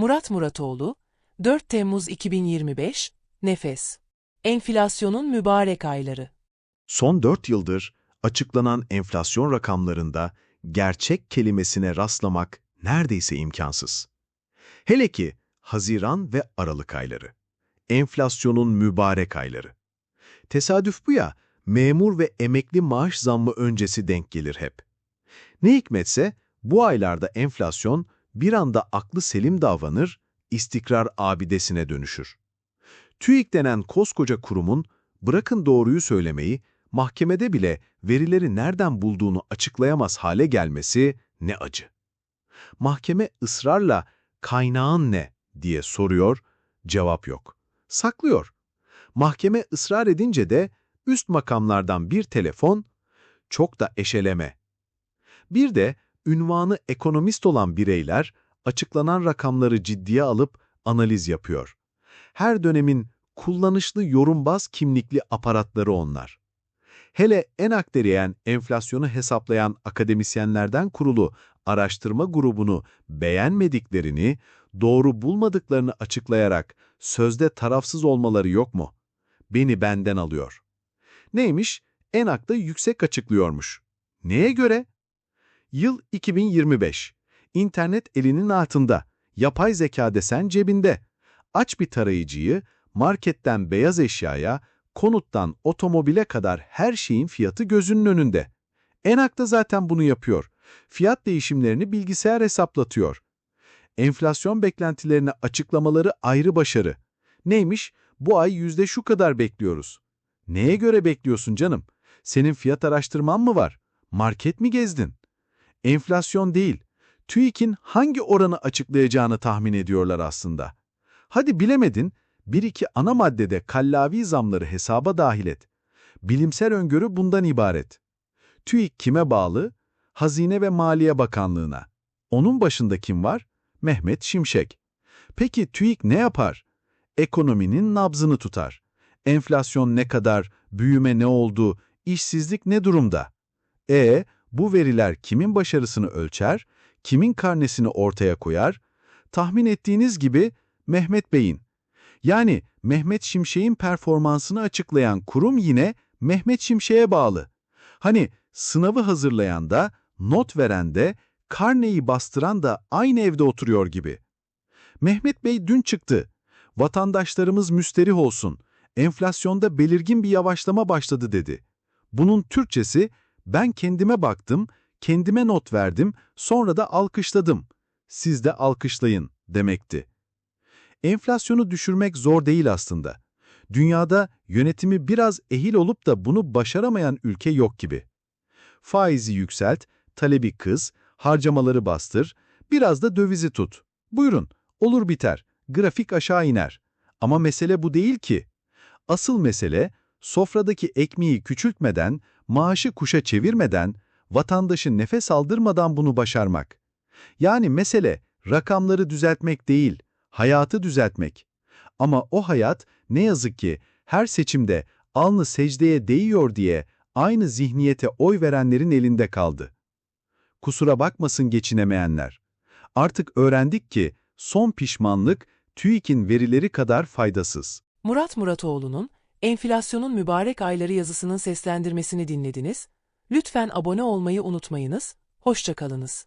Murat Muratoğlu, 4 Temmuz 2025, Nefes. Enflasyonun mübarek ayları. Son 4 yıldır açıklanan enflasyon rakamlarında gerçek kelimesine rastlamak neredeyse imkansız. Hele ki Haziran ve Aralık ayları. Enflasyonun mübarek ayları. Tesadüf bu ya, memur ve emekli maaş zammı öncesi denk gelir hep. Ne hikmetse bu aylarda enflasyon bir anda aklı selim davranır, istikrar abidesine dönüşür. TÜİK denen koskoca kurumun bırakın doğruyu söylemeyi, mahkemede bile verileri nereden bulduğunu açıklayamaz hale gelmesi ne acı. Mahkeme ısrarla kaynağın ne diye soruyor, cevap yok. Saklıyor. Mahkeme ısrar edince de üst makamlardan bir telefon, çok da eşeleme. Bir de ünvanı ekonomist olan bireyler açıklanan rakamları ciddiye alıp analiz yapıyor. Her dönemin kullanışlı yorumbaz kimlikli aparatları onlar. Hele en akderiyen enflasyonu hesaplayan akademisyenlerden kurulu araştırma grubunu beğenmediklerini, doğru bulmadıklarını açıklayarak sözde tarafsız olmaları yok mu? Beni benden alıyor. Neymiş? En akta yüksek açıklıyormuş. Neye göre? Yıl 2025. İnternet elinin altında. Yapay zeka desen cebinde. Aç bir tarayıcıyı, marketten beyaz eşyaya, konuttan otomobile kadar her şeyin fiyatı gözünün önünde. Enak da zaten bunu yapıyor. Fiyat değişimlerini bilgisayar hesaplatıyor. Enflasyon beklentilerini açıklamaları ayrı başarı. Neymiş? Bu ay yüzde şu kadar bekliyoruz. Neye göre bekliyorsun canım? Senin fiyat araştırman mı var? Market mi gezdin? Enflasyon değil, TÜİK'in hangi oranı açıklayacağını tahmin ediyorlar aslında. Hadi bilemedin, bir iki ana maddede kallavi zamları hesaba dahil et. Bilimsel öngörü bundan ibaret. TÜİK kime bağlı? Hazine ve Maliye Bakanlığı'na. Onun başında kim var? Mehmet Şimşek. Peki TÜİK ne yapar? Ekonominin nabzını tutar. Enflasyon ne kadar, büyüme ne oldu, işsizlik ne durumda? E, bu veriler kimin başarısını ölçer, kimin karnesini ortaya koyar? Tahmin ettiğiniz gibi Mehmet Bey'in. Yani Mehmet Şimşek'in performansını açıklayan kurum yine Mehmet Şimşek'e bağlı. Hani sınavı hazırlayan da, not veren de, karneyi bastıran da aynı evde oturuyor gibi. Mehmet Bey dün çıktı. Vatandaşlarımız müsterih olsun. Enflasyonda belirgin bir yavaşlama başladı dedi. Bunun Türkçesi ben kendime baktım, kendime not verdim, sonra da alkışladım. Siz de alkışlayın demekti. Enflasyonu düşürmek zor değil aslında. Dünyada yönetimi biraz ehil olup da bunu başaramayan ülke yok gibi. Faizi yükselt, talebi kız, harcamaları bastır, biraz da dövizi tut. Buyurun, olur biter, grafik aşağı iner. Ama mesele bu değil ki. Asıl mesele, sofradaki ekmeği küçültmeden, maaşı kuşa çevirmeden, vatandaşı nefes aldırmadan bunu başarmak. Yani mesele rakamları düzeltmek değil, hayatı düzeltmek. Ama o hayat ne yazık ki her seçimde alnı secdeye değiyor diye aynı zihniyete oy verenlerin elinde kaldı. Kusura bakmasın geçinemeyenler. Artık öğrendik ki son pişmanlık TÜİK'in verileri kadar faydasız. Murat Muratoğlu'nun Enflasyonun Mübarek Ayları yazısının seslendirmesini dinlediniz. Lütfen abone olmayı unutmayınız. Hoşçakalınız.